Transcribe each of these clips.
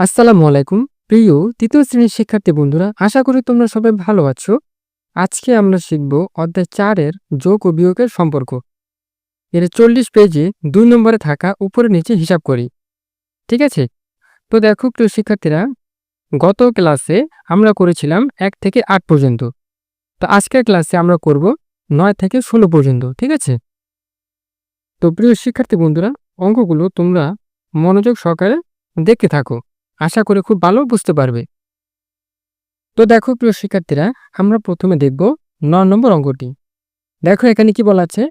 আসসালামু আলাইকুম। প্রিয় তৃতীয় শ্রেণির শিক্ষার্থী বন্ধুরা, আশা করি তোমরা সবাই ভালো আছো। আজকে আমরা শিখব অধ্যায় চারের যোগ ও বিয়োগের সম্পর্ক। এর চল্লিশ পেজে দুই নম্বরে থাকা উপরে নিচে হিসাব করি। ঠিক আছে? তো দেখো, প্রিয় শিক্ষার্থীরা, গত ক্লাসে আমরা করেছিলাম এক থেকে আট পর্যন্ত। তো আজকের ক্লাসে আমরা করব নয় থেকে ষোলো পর্যন্ত। ঠিক আছে? তো প্রিয় শিক্ষার্থী বন্ধুরা, অঙ্কগুলো তোমরা মনোযোগ সহকারে দেখতে থাকো। আশা করে খুব ভালো বুঝতে পারবে। তো দেখো প্রিয় শিক্ষার্থীরা, আমরা প্রথমে দেখব ন নম্বর অঙ্কটি। দেখো এখানে কি বলা আছে?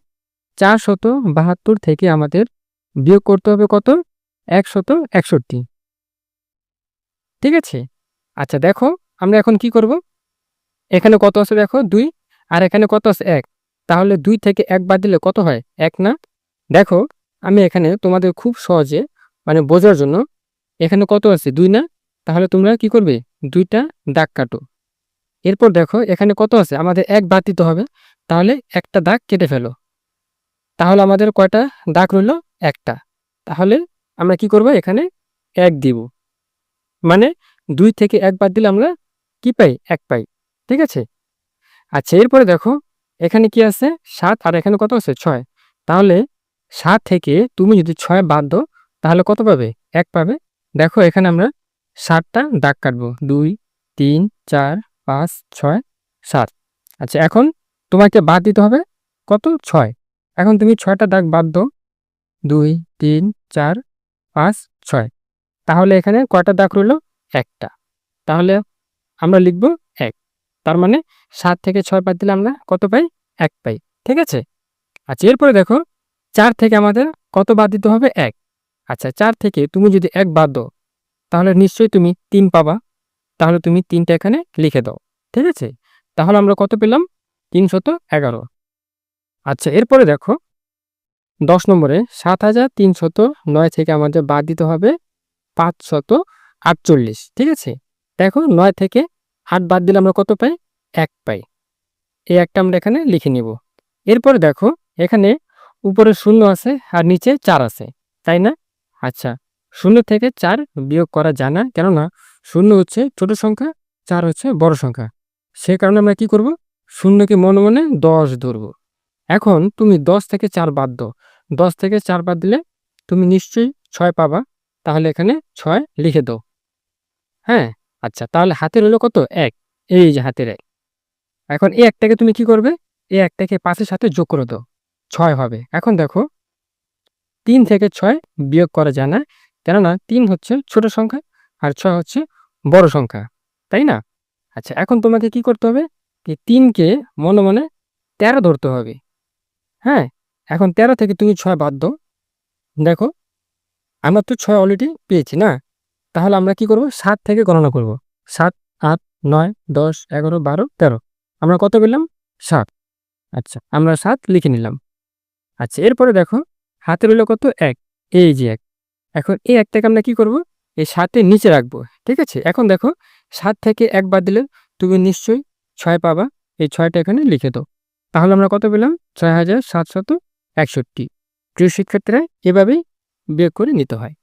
চার শত বাহাত্তর থেকে আমাদের বিয়োগ করতে হবে কত? একশত একষট্টি। ঠিক আছে? আচ্ছা দেখো, আমরা এখন কি করব? এখানে কত আছে দেখো? দুই। আর এখানে কত আছে? এক। তাহলে দুই থেকে এক বাদ দিলে কত হয়? এক না? দেখো, আমি এখানে তোমাদের খুব সহজে মানে বোঝার জন্য এখানে কত আছে? দুই না? তাহলে তোমরা কি করবে? দুইটা দাগ কাটো। এরপর দেখো, এখানে কত আছে? আমাদের এক বাদ দিতে হবে। তাহলে একটা দাগ কেটে ফেলো। তাহলে আমাদের কয়টা দাগ রইল? একটা। তাহলে আমরা কি করব? এখানে এক দিব। মানে দুই থেকে এক বাদ দিলে আমরা কি পাই? এক পাই। ঠিক আছে? আচ্ছা এরপরে দেখো, এখানে কি আছে? সাত, আর এখানে কত আছে? ছয়। তাহলে সাত থেকে তুমি যদি ছয় বাদ দাও, তাহলে কত পাবে? এক পাবে। দেখো, এখানে আমরা সাতটা দাগ কাটবো। দুই, তিন, চার, পাঁচ, ছয়, সাত। আচ্ছা এখন তোমাকে বাদ দিতে হবে কত? ছয়। এখন তুমি ছয়টা দাগ বাদ দাও। দুই, তিন, চার, পাঁচ, ছয়। তাহলে এখানে কয়টা দাগ রইল? একটা। তাহলে আমরা লিখব এক। তার মানে সাত থেকে ছয় বাদ দিলে আমরা কত পাই? এক পাই। ঠিক আছে? আচ্ছা এরপরে দেখো, চার থেকে আমাদের কত বাদ দিতে হবে? এক। আচ্ছা চার থেকে তুমি যদি এক বাদ দাও, তাহলে নিশ্চয়ই তুমি তিন পাবা। তাহলে তুমি তিনটা এখানে লিখে দাও, ঠিক আছে? তাহলে আমরা কত পেলাম? তিনশত এগারো। আচ্ছা এরপরে দেখো, দশ নম্বরে সাত হাজার তিনশত নয় থেকে আমাদের বাদ দিতে হবে পাঁচশত আটচল্লিশ, ঠিক আছে? দেখো, নয় থেকে আট বাদ দিলে আমরা কত পাই? এক পাই। এই একটা আমরা এখানে লিখে নিব। এরপরে দেখো, এখানে উপরে শূন্য আছে আর নিচে চার আছে, তাই না? আচ্ছা শূন্য থেকে চার বিয়োগ করা যায় না, কেননা শূন্য হচ্ছে ছোট সংখ্যা, চার হচ্ছে বড় সংখ্যা। সে কারণে আমরা কি করব? শূন্যকে মনে মনে দশ ধরব। এখন তুমি দশ থেকে চার বাদ দাও। দশ থেকে চার বাদ দিলে তুমি নিশ্চয়ই ছয় পাবা। তাহলে এখানে ছয় লিখে দাও। হ্যাঁ আচ্ছা তাহলে হাতের হলো কত? এক। এই যে হাতের এক। এখন এই একটাকে তুমি কি করবে? এই একটাকে পাঁচের সাথে যোগ করে দাও। ছয় হবে। এখন দেখো তিন থেকে ছয় বিয়োগ করা যায় না। কেননা তিন হচ্ছে ছোট সংখ্যা আর ছয় হচ্ছে বড় সংখ্যা, তাই না? আচ্ছা এখন তোমাকে কি করতে হবে? এই তিনকে মনে মনে তেরো ধরতে হবে। হ্যাঁ এখন তেরো থেকে তুমি ছয় বাদ দাও। দেখো, আমরা তো ছয় অলরেডি পেয়েছি, না? তাহলে আমরা কি করব? সাত থেকে গণনা করব। সাত, আট, নয়, দশ, এগারো, বারো, তেরো। আমরা কত পেলাম? সাত। আচ্ছা আমরা সাত লিখে নিলাম। আচ্ছা এরপরে দেখো হাতে রইল কত এক? এই যে এক। এখন এই একটাকে আমরা কি করব? এই সাতের নিচে রাখব, ঠিক আছে? এখন দেখো, সাত থেকে এক বাদ দিলে তুমি নিশ্চয়ই ছয় পাবা। এই ছয়টা এখানে লিখে দাও। তাহলে আমরা কত পেলাম? ছয় হাজার সাতশত একষট্টি। প্রিয় শিক্ষার্থীরা, এভাবেই বিয়োগ করে নিতে হয়।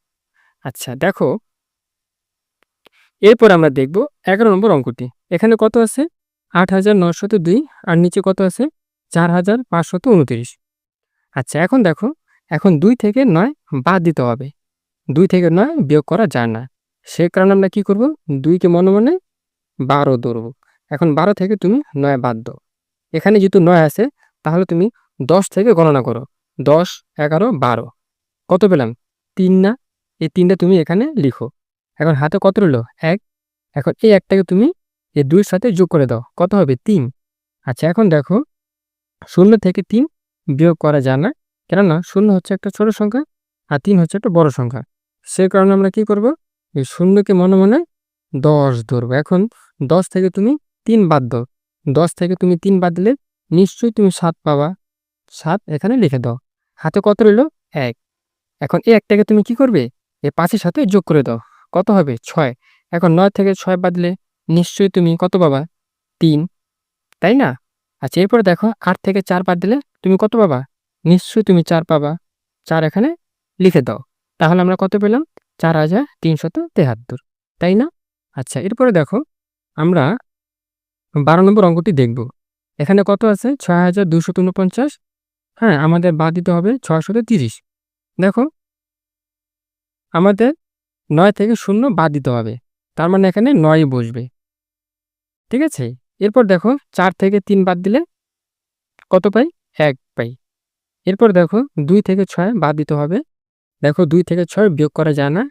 আচ্ছা দেখো, এরপর আমরা দেখব এগারো নম্বর অঙ্কটি। এখানে কত আছে? আট হাজার নশত দুই। আর নিচে কত আছে? চার হাজার পাঁচশত উনত্রিশ। আচ্ছা এখন দেখো এখন দুই থেকে নয় বাদ দিতে হবে। দুই থেকে নয় বিয়োগ করা যায় না। সে কারণে আমরা কি করব? দুইকে মনে মনে বারো ধরবো। এখন বারো থেকে তুমি নয় বাদ দাও। এখানে যেহেতু নয় আছে, তাহলে তুমি দশ থেকে গণনা করো। দশ, এগারো, বারো। কত পেলাম? তিন না। এই তিনটা তুমি এখানে লিখো। এখন হাতে কত রইল? এক। এখন এই একটাকে তুমি এই দুইয়ের সাথে যোগ করে দাও। কত হবে? তিন। আচ্ছা এখন দেখো, শূন্য থেকে তিন বিয়োগ করা যায় না। কেননা শূন্য হচ্ছে একটা ছোট সংখ্যা আর তিন হচ্ছে একটা বড় সংখ্যা। সে কারণে আমরা কি করব? এই শূন্যকে মনে মনে দশ ধরবো। এখন দশ থেকে তুমি তিন বাদ দাও। দশ থেকে তুমি তিন বাদ দিলে নিশ্চয়ই তুমি সাত পাবা। সাত এখানে লিখে দাও। হাতে কত রইল? এক। এখন এই একটাকে তুমি কি করবে? এই পাঁচের সাথে যোগ করে দাও। কত হবে? ছয়। এখন নয় থেকে ছয় বাদ দিলে নিশ্চয়ই তুমি কত পাবা? তিন। তাই না? আচ্ছা এরপরে দেখো আট থেকে চার বাদ দিলে তুমি কত পাবা? নিশ্চয়ই তুমি চার পাবা। চার এখানে লিখে দাও। তাহলে আমরা কত পেলাম? চার হাজার তিনশত তেহাত্তর। তাই না? আচ্ছা এরপরে দেখো, আমরা বারো নম্বর অঙ্কটি দেখব। এখানে কত আছে? ছয় হাজার দুশো উনপঞ্চাশ। হ্যাঁ আমাদের বাদ দিতে হবে ছয়শত তিরিশ। দেখো, আমাদের নয় থেকে শূন্য বাদ দিতে হবে। তার মানে এখানে নয় বসবে। ঠিক আছে? এরপর দেখো, চার থেকে তিন বাদ দিলে কত পাই? এক পাই। এরপর দেখো দুই থেকে ছয় বাদ দিতে হবে। দেখো দুই থেকে ছয় বিয়োগ করা যায় না,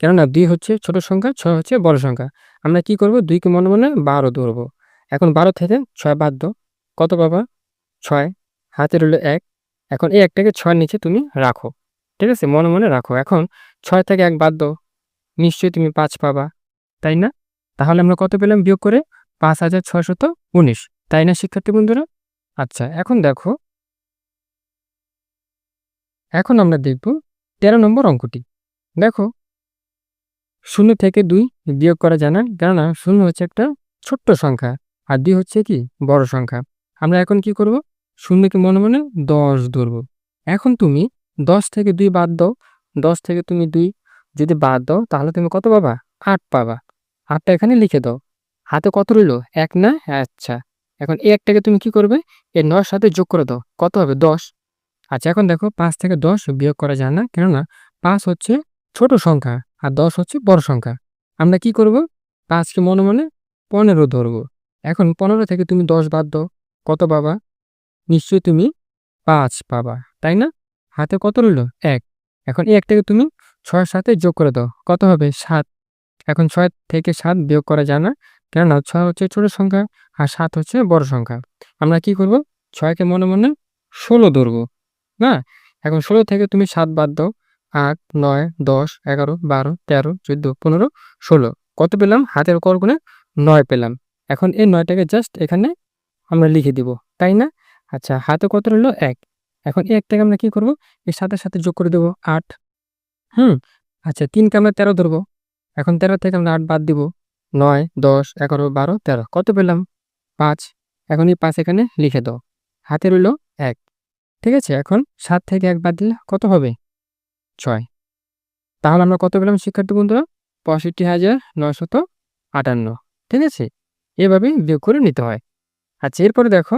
কেননা দুই হচ্ছে ছোট সংখ্যা, ছয় হচ্ছে বড় সংখ্যা। আমরা কি করব? দুইকে মনে মনে বারো ধরবো। এখন বারো থেকে ছয় বাদ দাও। কত পাবা? ছয়। হাতে রইল এক। এখন এই একটাকে ছয় নিচে তুমি রাখো। ঠিক আছে? মনে মনে রাখো। এখন ছয় থেকে এক বাদ দাও। নিশ্চয়ই তুমি পাঁচ পাবা। তাই না? তাহলে আমরা কত পেলাম বিয়োগ করে? পাঁচ হাজার ছয়শত উনিশ। তাই না, শিক্ষার্থী বন্ধুরা? আচ্ছা এখন দেখো এখন আমরা দেখব তেরো নম্বর অঙ্কটি। দেখো, শূন্য থেকে দুই বিয়োগ করা জানা কেননা শূন্য হচ্ছে একটা ছোট্ট সংখ্যা আর দুই হচ্ছে কি বড় সংখ্যা। আমরা এখন কি করব? শূন্যকে মনে মনে দশ ধরব। এখন তুমি দশ থেকে দুই বাদ দাও। দশ থেকে তুমি দুই যদি বাদ দাও, তাহলে তুমি কত পাবা? আট পাবা। আটটা এখানে লিখে দাও। হাতে কত রইল? এক না? আচ্ছা। এখন এই একটাকে তুমি কি করবে? এই নয়ের সাথে যোগ করে দাও। কত হবে? দশ। আচ্ছা এখন দেখো পাঁচ থেকে দশ বিয়োগ করা যায় না। কেননা পাঁচ হচ্ছে ছোট সংখ্যা আর দশ হচ্ছে বড় সংখ্যা। আমরা কি করব? পাঁচকে মনে মনে পনেরো ধরবো। এখন পনেরো থেকে তুমি দশ বাদ দাও। কত পাবা? নিশ্চয়ই তুমি পাঁচ পাবা, তাই না? হাতে কত রইল? এক। এখন এই একটাকে তুমি ছয়ের সাথে যোগ করে দাও। কত হবে? সাত। এখন ছয় থেকে সাত বিয়োগ করা যায় না। কেননা ছয় হচ্ছে ছোট সংখ্যা আর সাত হচ্ছে বড় সংখ্যা। আমরা কি করব? ছয়কে মনে মনে ষোলো ধরবো। না? এখন ষোলো থেকে তুমি সাত বাদ দাও। আট, নয়, দশ, এগারো, বারো, তেরো, চোদ্দ, পনেরো, ষোলো। কত পেলাম? হাতের করগুনে নয় পেলাম। এখন এই নয়টাকে জাস্ট এখানে আমরা লিখে দিব, তাই না? আচ্ছা হাতে কত রইল? এক। এখন এই একটাকে আমরা কি করব? এর সাথে সাথে যোগ করে দেবো, আট। হুম? আচ্ছা তিনকে আমরা তেরো ধরবো। এখন তেরো থেকে আমরা আট বাদ দিব। নয়, দশ, এগারো, বারো, তেরো। কত পেলাম? পাঁচ। এখন এই পাঁচ এখানে লিখে দাও। হাতে রইল এক। ঠিক আছে, এখন সাত থেকে এক বাদ দিলে কত হবে? ছয়। তাহলে আমরা কত পেলাম শিক্ষার্থী বন্ধুরা? পঁয়ষট্টি হাজার নয়শত আটান্ন। ঠিক আছে? এভাবে বিয়োগ করে নিতে হয়। আচ্ছা এরপরে দেখো,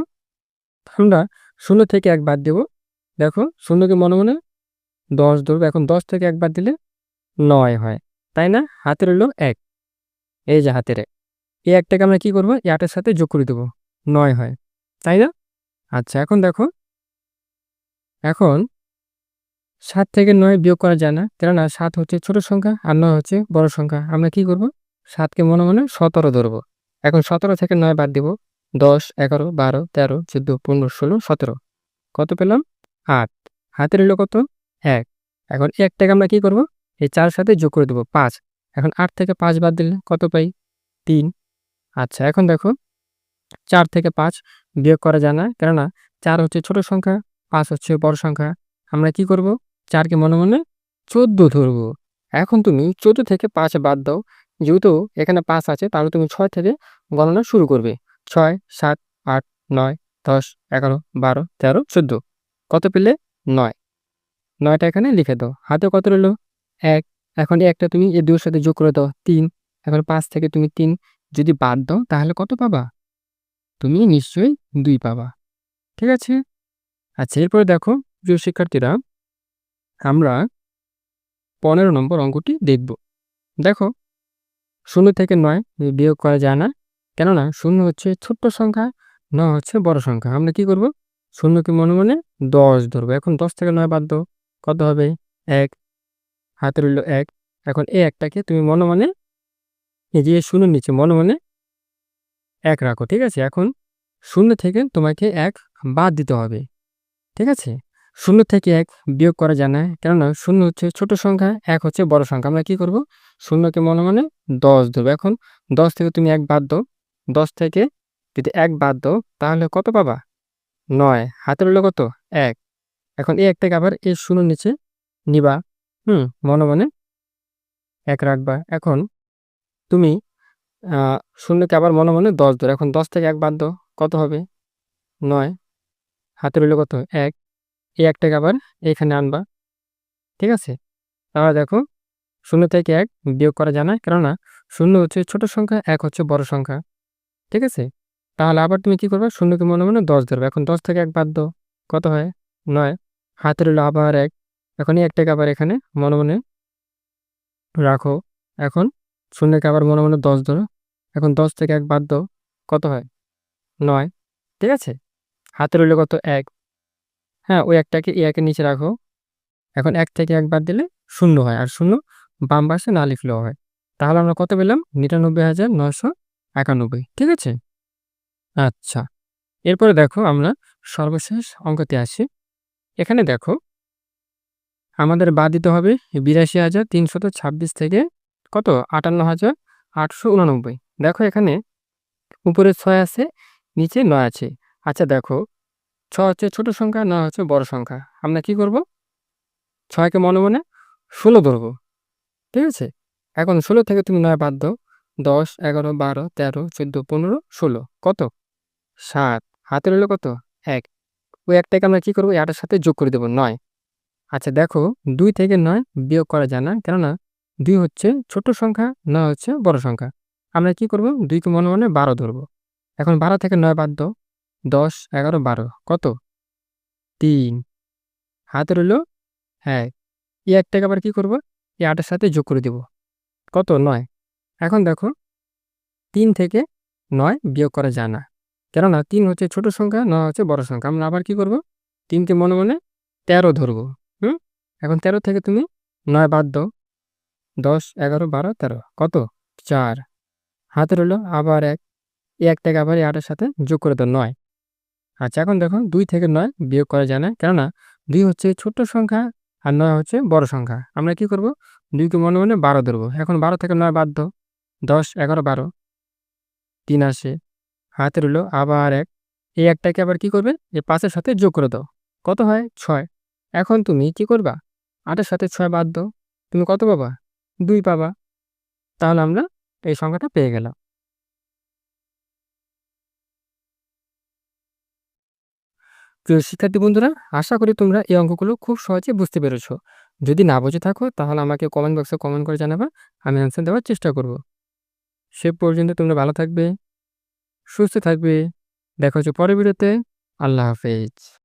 আমরা শূন্য থেকে এক বাদ দেব। দেখো, শূন্যকে মনে মনে দশ ধরবো। এখন দশ থেকে এক বাদ দিলে নয় হয়। তাই না? হাতের হলো এক। এই যে হাতের এক। এই একটাকে আমরা কি করব? এই আটের সাথে যোগ করে দেবো। নয় হয়। তাই না? আচ্ছা এখন দেখো এখন সাত থেকে নয় বিয়োগ করা যায় না। কেননা সাত হচ্ছে ছোট সংখ্যা আর নয় হচ্ছে বড় সংখ্যা। আমরা কি করব? সাতকে মনে মনে সতেরো ধরবো। এখন সতেরো থেকে নয় বাদ দিব। দশ, এগারো, বারো, তেরো, চোদ্দ, পনেরো, ষোলো, সতেরো। কত পেলাম? আট। হাতের রইল কত? এক। এখন একটাকে আমরা কি করব? এই চার সাথে যোগ করে দেবো, পাঁচ। এখন আট থেকে পাঁচ বাদ দিলে কত পাই? তিন। আচ্ছা এখন দেখো, চার থেকে পাঁচ বিয়োগ করা যায় না। কেননা চার হচ্ছে ছোট সংখ্যা পাঁচ হচ্ছে বড় সংখ্যা। আমরা কি করব? চারকে মনে মনে চোদ্দ ধরবো। এখন তুমি চোদ্দ থেকে পাঁচ বাদ দাও। যেহেতু এখানে পাঁচ আছে, তাহলে তুমি ছয় থেকে গণনা শুরু করবে। ছয়, সাত, আট, নয়, দশ, এগারো, বারো, তেরো, চোদ্দ। কত পেলে? নয়। নয়টা এখানে লিখে দাও। হাতে কত রইল? এক। এখন একটা তুমি এ দুটোর সাথে যোগ করে দাও। তিন। এখন পাঁচ থেকে তুমি তিন যদি বাদ দাও, তাহলে কত পাবা? তুমি নিশ্চয়ই দুই পাবা। ঠিক আছে? আচ্ছা এরপরে দেখো, প্রিয় শিক্ষার্থীরা, আমরা পনেরো নম্বর অঙ্কটি দেখব। দেখো, শূন্য থেকে নয় বিয়োগ করা যায় না, কেননা শূন্য হচ্ছে ছোট্ট সংখ্যা, নয় হচ্ছে বড় সংখ্যা। আমরা কি করব? শূন্যকে মনে মনে দশ ধরবো। এখন দশ থেকে নয় বাদ কত হবে? এক। হাতে রইল এক। এখন এই একটাকে তুমি মনে মনে এই যে শূন্য নিচে মনে মনে এক রাখো, ঠিক আছে? এখন শূন্য থেকে তোমাকে এক বাদ দিতে হবে। ঠিক আছে? শূন্য থেকে এক বিয়োগ করা যায় না। কেননা শূন্য হচ্ছে ছোট সংখ্যা, এক হচ্ছে বড় সংখ্যা। আমরা কি করব? শূন্যকে মনে মনে দশ ধরবো। এখন দশ থেকে তুমি এক বাদ দাও। দশ থেকে যদি এক বাদ দাও, তাহলে কত পাবা? নয়। হাতে রইল কত? এক। এখন এই একটাকে আবার এই শূন্য নিচে নিবা। হুম, মনে মনে এক রাখবা। এখন তুমি শূন্যকে আবার মনে মনে দশ ধরো। এখন দশ থেকে এক বাদ দাও। কত হবে? নয়। হাতে রইল কত? এক। এই একটাকে আবার এখানে আনবা। ঠিক আছে? তাহলে দেখো, শূন্য থেকে এক বিয়োগ করা যায় না, কেননা শূন্য হচ্ছে ছোট সংখ্যা, এক হচ্ছে বড় সংখ্যা। ঠিক আছে? তাহলে আবার তুমি কি করবে? শূন্যকে মনে মনে দশ ধরবে। এখন দশ থেকে এক বাদ দাও। কত হয়? নয়। হাতে রইল আবার এক। এখনই একটাকে আবার এখানে মনে মনে রাখো। এখন শূন্যকে আবার মনে মনে দশ ধরো। এখন দশ থেকে এক বাদ দাও। কত হয়? নয়। ঠিক আছে? হাতে রইল কত এক। হ্যাঁ ওই একটাকে এ একের নিচে রাখো। এখন এক থেকে এক বাদ দিলে শূন্য হয়। আর শূন্য বাম পাশে না লিখলেও হয়। তাহলে আমরা কত পেলাম? নিরানব্বই হাজার নশো একানব্বই। ঠিক আছে? আচ্ছা। এরপরে দেখো আমরা সর্বশেষ অঙ্কতে আসি। এখানে দেখো, আমাদের বাদ দিতে হবে বিরাশি হাজার তিনশত ছাব্বিশ থেকে কত? আটান্ন হাজার আটশো উনানব্বই। দেখো এখানে উপরে ছয় আছে, নিচে নয় আছে। আচ্ছা দেখো। ছ হচ্ছে ছোট সংখ্যা নয় হচ্ছে বড় সংখ্যা। আমরা কি করব? ছয়কে মনে মনে ষোলো ধরবো। ঠিক আছে? এখন ষোলো থেকে তুমি নয় বাদ দাও। দশ, এগারো, বারো, তেরো, চোদ্দ, পনেরো, ষোলো। কত? সাত। হাতে রইল কত? এক। ওই একটাকে আমরা কী করব? এটার সাথে যোগ করে দেবো, নয়। আচ্ছা দেখো, দুই থেকে নয় বিয়োগ করা যায় না। কেননা, দুই হচ্ছে ছোট সংখ্যা নয় হচ্ছে বড় সংখ্যা। আমরা কি করব? দুইকে মনে মনে বারো ধরবো। এখন বারো থেকে নয় বাদ দাও। দশ, এগারো, বারো, কত? তিন। হাতে রইল হ্যাঁ এই একটাকে আবার কি করব? এই আটের সাথে যোগ করে দেব। কত? নয়। এখন দেখো, তিন থেকে নয় বিয়োগ করা যায় না। কেননা তিন হচ্ছে ছোট সংখ্যা, নয় হচ্ছে বড় সংখ্যা। আমরা আবার কি করব? তিনকে মনে মনে তেরো ধরবো। হুম? এখন তেরো থেকে তুমি নয় বাদ দাও। দশ, এগারো, বারো, তেরো, কত? চার। হাতে রইল আবার এক। এই একটাকে আবার এই আটের সাথে যোগ করে দাও, নয়। আচ্ছা এখন দেখো দুই থেকে নয় বিয়োগ করা যায় না। কেননা দুই হচ্ছে ছোট্ট সংখ্যা আর নয় হচ্ছে বড় সংখ্যা। আমরা কি করব? দুইকে মনে মনে বারো ধরবো। এখন বারো থেকে নয় দাও। দশ, এগারো, বারো। তিন আসে। হাতে রইল আবার এক। এই একটাকে আবার কি করবে? এই পাঁচের সাথে যোগ করে দাও। কত হয়? ছয়। এখন তুমি কি করবা? আটের সাথে ছয় বাদ তুমি কত পাবা? দুই পাবা। তাহলে আমরা এই সংখ্যাটা পেয়ে গেলাম। প্রিয় শিক্ষার্থী বন্ধুরা, আশা করি তোমরা এই অঙ্কগুলো খুব সহজে বুঝতে পেরেছ। যদি না বুঝে থাকো, তাহলে আমাকে কমেন্ট বক্সে কমেন্ট করে জানাবা, আমি অ্যান্সার দেওয়ার চেষ্টা করব। সে পর্যন্ত তোমরা ভালো থাকবে, সুস্থ থাকবে। দেখা হচ্ছে পরের ভিডিওতে। আল্লাহ হাফেজ।